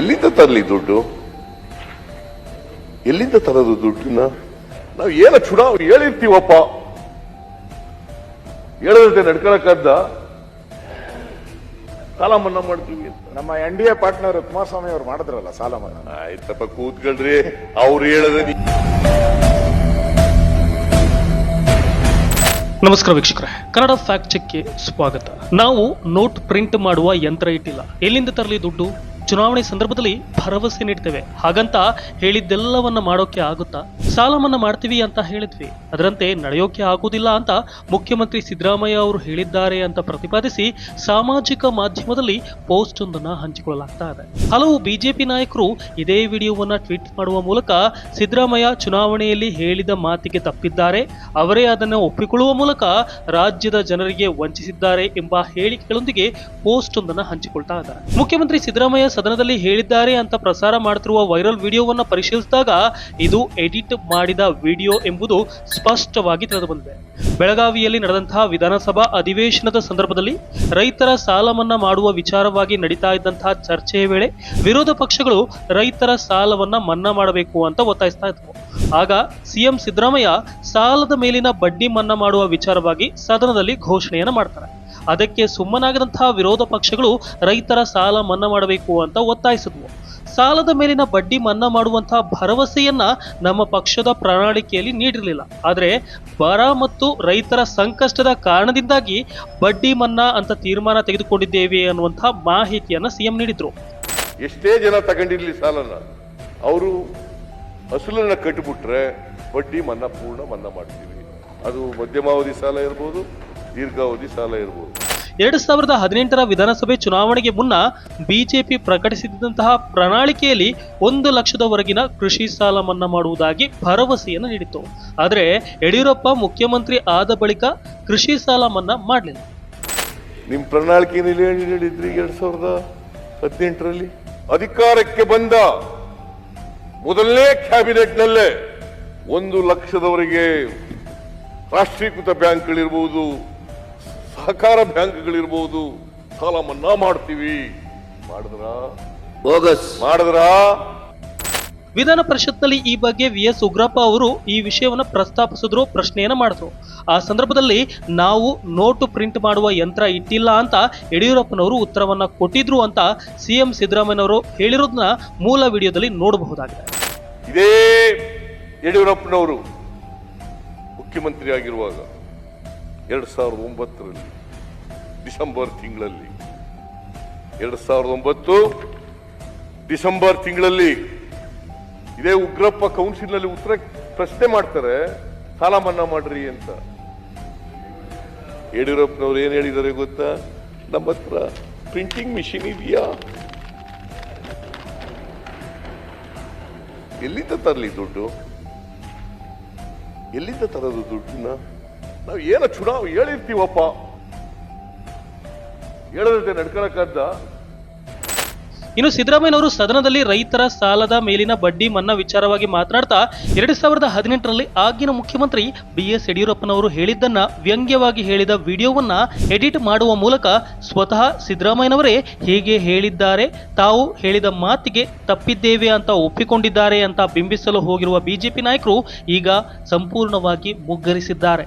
ಎಲ್ಲಿಂದ ತರಲಿ ದುಡ್ಡು? ಎಲ್ಲಿಂದ ತರೋದು ದುಡ್ಡನ್ನ? ನಾವು ಏನ ಚುನಾವಣೆ ಹೇಳಿರ್ತೀವಪ್ಪ? ಹೇಳದಂತೆ ನಡ್ಕೊಳಕ್ಕದ್ದ ಸಾಲ ಮನ್ನಾ ಮಾಡ್ತೀವಿ ನಮ್ಮ N D A partner Kumaraswamy ಅವ್ರು ಮಾಡಿದ್ರಲ್ಲ ಸಾಲ ಮನ್ನಾ ಆಯ್ತಪ್ಪ ಕೂತ್ಕೊಳ್ರಿ. ಅವ್ರು ಹೇಳದ ನಮಸ್ಕಾರ ವೀಕ್ಷಕರೇ. ಕನ್ನಡ ಫ್ಯಾಕ್ಟ್ ಚೆಕ್ಗೆ ಸ್ವಾಗತ. ನಾವು ನೋಟ್ ಪ್ರಿಂಟ್ ಮಾಡುವ ಯಂತ್ರ ಇಟ್ಟಿಲ್ಲ. ಎಲ್ಲಿಂದ ತರಲಿ ದುಡ್ಡು? ಚುನಾವಣೆ ಸಂದರ್ಭದಲ್ಲಿ ಭರವಸೆ ನೀಡ್ತೇವೆ. ಹಾಗಂತ ಹೇಳಿದ್ದೆಲ್ಲವನ್ನ ಮಾಡೋಕೆ ಆಗುತ್ತಾ? ಸಾಲ ಮನ್ನಾ ಮಾಡ್ತೀವಿ ಅಂತ ಹೇಳಿದ್ವಿ. ಅದರಂತೆ ನಡೆಯೋಕೆ ಆಗುವುದಿಲ್ಲ ಅಂತ ಮುಖ್ಯಮಂತ್ರಿ ಸಿದ್ದರಾಮಯ್ಯ ಅವರು ಹೇಳಿದ್ದಾರೆ ಅಂತ ಪ್ರತಿಪಾದಿಸಿ ಸಾಮಾಜಿಕ ಮಾಧ್ಯಮದಲ್ಲಿ ಪೋಸ್ಟ್ ಒಂದನ್ನ ಹಂಚಿಕೊಳ್ಳಲಾಗ್ತಾ ಇದೆ. ಹಲವು ಬಿಜೆಪಿ ನಾಯಕರು ಇದೇ ವಿಡಿಯೋವನ್ನ ಟ್ವೀಟ್ ಮಾಡುವ ಮೂಲಕ ಸಿದ್ದರಾಮಯ್ಯ ಚುನಾವಣೆಯಲ್ಲಿ ಹೇಳಿದ ಮಾತಿಗೆ ತಪ್ಪಿದ್ದಾರೆ. ಅವರೇ ಅದನ್ನು ಒಪ್ಪಿಕೊಳ್ಳುವ ಮೂಲಕ ರಾಜ್ಯದ ಜನರಿಗೆ ವಂಚಿಸಿದ್ದಾರೆ ಎಂಬ ಹೇಳಿಕೆಗಳೊಂದಿಗೆ ಪೋಸ್ಟ್ ಒಂದನ್ನ ಹಂಚಿಕೊಳ್ತಾ ಇದ್ದಾರೆ. ಮುಖ್ಯಮಂತ್ರಿ ಸಿದ್ದರಾಮಯ್ಯ ಸದನದಲ್ಲಿ ಹೇಳಿದ್ದಾರೆ ಅಂತ ಪ್ರಸಾರ ಮಾಡುತ್ತಿರುವ ವೈರಲ್ ವಿಡಿಯೋವನ್ನು ಪರಿಶೀಲಿಸಿದಾಗ ಇದು ಎಡಿಟ್ ಮಾಡಿದ ವಿಡಿಯೋ ಎಂಬುದು ಸ್ಪಷ್ಟವಾಗಿ ತಿಳಿದುಬಂದಿದೆ. ಬೆಳಗಾವಿಯಲ್ಲಿ ನಡೆದಂತಹ ವಿಧಾನಸಭಾ ಅಧಿವೇಶನದ ಸಂದರ್ಭದಲ್ಲಿ ರೈತರ ಸಾಲ ಮನ್ನಾ ಮಾಡುವ ವಿಚಾರವಾಗಿ ನಡೀತಾ ಇದ್ದಂತಹ ಚರ್ಚೆಯ ವೇಳೆ ವಿರೋಧ ಪಕ್ಷಗಳು ರೈತರ ಸಾಲವನ್ನ ಮನ್ನಾ ಮಾಡಬೇಕು ಅಂತ ಒತ್ತಾಯಿಸ್ತಾ ಇದ್ವು. ಆಗ ಸಿಎಂ ಸಿದ್ದರಾಮಯ್ಯ ಸಾಲದ ಮೇಲಿನ ಬಡ್ಡಿ ಮನ್ನಾ ಮಾಡುವ ವಿಚಾರವಾಗಿ ಸದನದಲ್ಲಿ ಘೋಷಣೆಯನ್ನು ಮಾಡ್ತಾರೆ. ಅದಕ್ಕೆ ಸುಮ್ಮನಾಗದಂತಹ ವಿರೋಧ ಪಕ್ಷಗಳು ರೈತರ ಸಾಲ ಮನ್ನಾ ಮಾಡಬೇಕು ಅಂತ ಒತ್ತಾಯಿಸಿದ್ವು. ಸಾಲದ ಮೇಲಿನ ಬಡ್ಡಿ ಮನ್ನಾ ಮಾಡುವಂತಹ ಭರವಸೆಯನ್ನ ನಮ್ಮ ಪಕ್ಷದ ಪ್ರಣಾಳಿಕೆಯಲ್ಲಿ ನೀಡಿರಲಿಲ್ಲ. ಆದರೆ ಬರ ಮತ್ತು ರೈತರ ಸಂಕಷ್ಟದ ಕಾರಣದಿಂದಾಗಿ ಬಡ್ಡಿ ಮನ್ನಾ ಅಂತ ತೀರ್ಮಾನ ತೆಗೆದುಕೊಂಡಿದ್ದೇವೆ ಅನ್ನುವಂತಹ ಮಾಹಿತಿಯನ್ನ ಸಿಎಂ ನೀಡಿದ್ರು. ಎಷ್ಟೇ ಜನ ತಗೊಂಡಿರ್ಲಿ ಸಾಲನ, ಅವರು ಅಸಲನ್ನ ಕಟ್ಟಿಬಿಟ್ರೆ ಬಡ್ಡಿ ಮನ್ನಾ ಪೂರ್ಣ ಮನ್ನಾ ಮಾಡ್ತೀವಿ. ಅದು ಮಧ್ಯಮಾವಧಿ ಸಾಲ ಇರ್ಬೋದು ದೀರ್ಘಾವಧಿ ಸಾಲ ಇರಬಹುದು ಎರಡು ಸಾವಿರದ ಹದಿನೆಂಟರ ವಿಧಾನಸಭೆ ಚುನಾವಣೆಗೆ ಮುನ್ನ ಬಿಜೆಪಿ ಪ್ರಕಟಿಸಿದಂತಹ ಪ್ರಣಾಳಿಕೆಯಲ್ಲಿ ಒಂದು ಲಕ್ಷದವರೆಗಿನ ಕೃಷಿ ಸಾಲ ಮನ್ನಾ ಮಾಡುವುದಾಗಿ ಭರವಸೆಯನ್ನು ನೀಡಿತ್ತು. ಆದರೆ ಯಡಿಯೂರಪ್ಪ ಮುಖ್ಯಮಂತ್ರಿ ಆದ ಬಳಿಕ ಕೃಷಿ ಸಾಲ ಮನ್ನಾ ಮಾಡಲಿಲ್ಲ. ನಿಮ್ಮ ಪ್ರಣಾಳಿಕೆಯಲ್ಲಿ ಏನು ಹೇಳಿದ್ರಿ ಎರಡ್ ಸಾವಿರದ ಹದಿನೆಂಟರಲ್ಲಿ? ಅಧಿಕಾರಕ್ಕೆ ಬಂದ ಮೊದಲನೇ ಕ್ಯಾಬಿನೆಟ್ನಲ್ಲೇ ಒಂದು ಲಕ್ಷದವರೆಗೆ ರಾಷ್ಟ್ರೀಕೃತ ಬ್ಯಾಂಕ್ಗಳಿರ್ಬೋದು ಸಹಕಾರ ಬ್ಯಾಂಕ್ಗಳಿರ್ಬೋದು. ಸಾಲ ಮನ್ನಾ ಮಾಡ್ತೀವಿ. ಮಾಡಿದ್ರ? ಬೋಗಸ್. ಮಾಡಿದ್ರ? ವಿಧಾನ ಪರಿಷತ್ನಲ್ಲಿ ಈ ಬಗ್ಗೆ ವಿ ಎಸ್ ಉಗ್ರಪ್ಪ ಅವರು ಈ ವಿಷಯವನ್ನು ಪ್ರಸ್ತಾಪಿಸಿದ್ರು ಪ್ರಶ್ನೆಯನ್ನು ಮಾಡಿದ್ರು. ಆ ಸಂದರ್ಭದಲ್ಲಿ ನಾವು ನೋಟು ಪ್ರಿಂಟ್ ಮಾಡುವ ಯಂತ್ರ ಇಟ್ಟಿಲ್ಲ ಅಂತ ಯಡಿಯೂರಪ್ಪನವರು ಉತ್ತರವನ್ನ ಕೊಟ್ಟಿದ್ರು ಅಂತ ಸಿಎಂ ಸಿದ್ದರಾಮಯ್ಯನವರು ಹೇಳಿರೋದನ್ನ ಮೂಲ ವಿಡಿಯೋದಲ್ಲಿ ನೋಡಬಹುದಾಗಿದೆ. ಇದೇ ಯಡಿಯೂರಪ್ಪನವರು ಮುಖ್ಯಮಂತ್ರಿ ಆಗಿರುವಾಗ ಎರಡ್ ಸಾವಿರದ ಒಂಬತ್ತರಲ್ಲಿ, ಡಿಸೆಂಬರ್ ತಿಂಗಳಲ್ಲಿ. ಎರಡು ಸಾವಿರದ ಒಂಬತ್ತು, ಡಿಸೆಂಬರ್ ತಿಂಗಳಲ್ಲಿ. ಇದೇ ಉಗ್ರಪ್ಪ ಕೌನ್ಸಿಲ್ನಲ್ಲಿ ಉತ್ತರ ಪ್ರಶ್ನೆ ಮಾಡ್ತಾರೆ, ಸಾಲ ಮನ್ನಾ ಮಾಡ್ರಿ ಅಂತ. ಯಡಿಯೂರಪ್ಪನವ್ರು ಏನು ಹೇಳಿದ್ದಾರೆ ಗೊತ್ತಾ? ನಮ್ಮ ಹತ್ರ ಪ್ರಿಂಟಿಂಗ್ ಮಿಷಿನ್ ಇದೆಯಾ? ಎಲ್ಲಿಂದ ತರಲಿ ದುಡ್ಡು? ಎಲ್ಲಿಂದ ತರೋದು ದುಡ್ಡನ್ನ? ನಾವು ಏನೋ ಚುನಾವ್ ಹೇಳಿರ್ತೀವಪ್ಪ? ಹೇಳದಂತೆ ನಡ್ಕೊಳಕ್ಕದ್ದ ಇನ್ನು ಸಿದ್ದರಾಮಯ್ಯನವರು ಸದನದಲ್ಲಿ ರೈತರ ಸಾಲದ ಮೇಲಿನ ಬಡ್ಡಿ ಮನ್ನಾ ವಿಚಾರವಾಗಿ ಮಾತನಾಡ್ತಾ ಎರಡು ಸಾವಿರದ ಹದಿನೆಂಟರಲ್ಲಿ ಆಗಿನ ಮುಖ್ಯಮಂತ್ರಿ ಬಿ ಎಸ್ ಯಡಿಯೂರಪ್ಪನವರು ಹೇಳಿದ್ದನ್ನ ವ್ಯಂಗ್ಯವಾಗಿ ಹೇಳಿದ ವಿಡಿಯೋವನ್ನ ಎಡಿಟ್ ಮಾಡುವ ಮೂಲಕ ಸ್ವತಃ ಸಿದ್ದರಾಮಯ್ಯನವರೇ ಹೀಗೆ ಹೇಳಿದ್ದಾರೆ, ತಾವು ಹೇಳಿದ ಮಾತಿಗೆ ತಪ್ಪಿದ್ದೇವೆ ಅಂತ ಒಪ್ಪಿಕೊಂಡಿದ್ದಾರೆ ಅಂತ ಬಿಂಬಿಸಲು ಹೋಗಿರುವ ಬಿಜೆಪಿ ನಾಯಕರು ಈಗ ಸಂಪೂರ್ಣವಾಗಿ ಮುಗ್ಗರಿಸಿದ್ದಾರೆ.